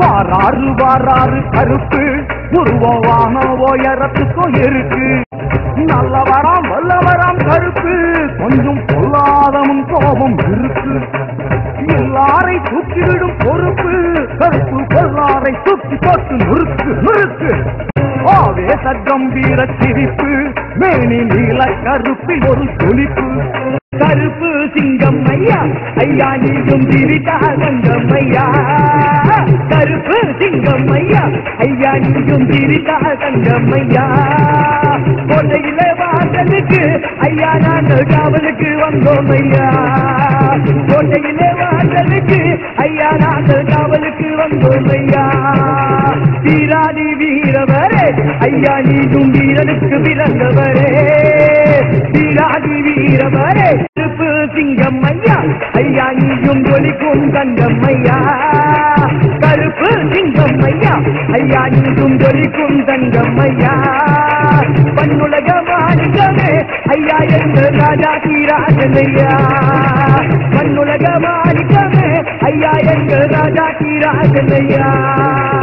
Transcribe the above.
வாராறு வாராறு கருப்பு. உருவமான உயரத்துக்கும் இருக்கு. நல்லவராம் வல்லவராம் கருப்பு. கொஞ்சம் பொல்லாதவன் கோபம் இருக்கு. எல்லாரை தூக்கிவிடும் பொறுப்பு. கருப்பு பொல்லாரை தூக்கி போட்டு நுறுக்கு நுறுக்கு. ஆவேச கம்பீர சிரிப்பு மேனி நீல கருப்பில் ஒரு துளிப்பு கருப்பு சிங்கம் ஐயா ஐயா நீயும் திரிட்டா தங்கம் ஐயா. கருப்பு சிங்கம் ஐயா ஐயா நீயும் திரிட்டா தங்கம் ஐயா. கொலையில வாசலுக்கு ஐயா நாங்கள் காவலுக்கு வந்தோம் ஐயா. கொலையில வா கடலுக்கு ஐயா நாங்கள் காவலுக்கு வந்தோம் ஐயா. வீராதி வீரவரே ஐயா நீங்கும் வீரனுக்கு பிறந்தவரே வீராதி வீரவரே திருப்பு சிங்கம் ஐயா. ஐயா நீயும் ஒலிக்கும் தங்கம் ஐயா. கருப்பு சிங்கம் ஐயா. ஐயா நீங்கும் ஒலிக்கும் தங்கம் ஐயா. பன்னுலக மாணிக்கமே ஐயா என்ற ராஜா தீராஜன் ஐயா. மாணிக்க عدليه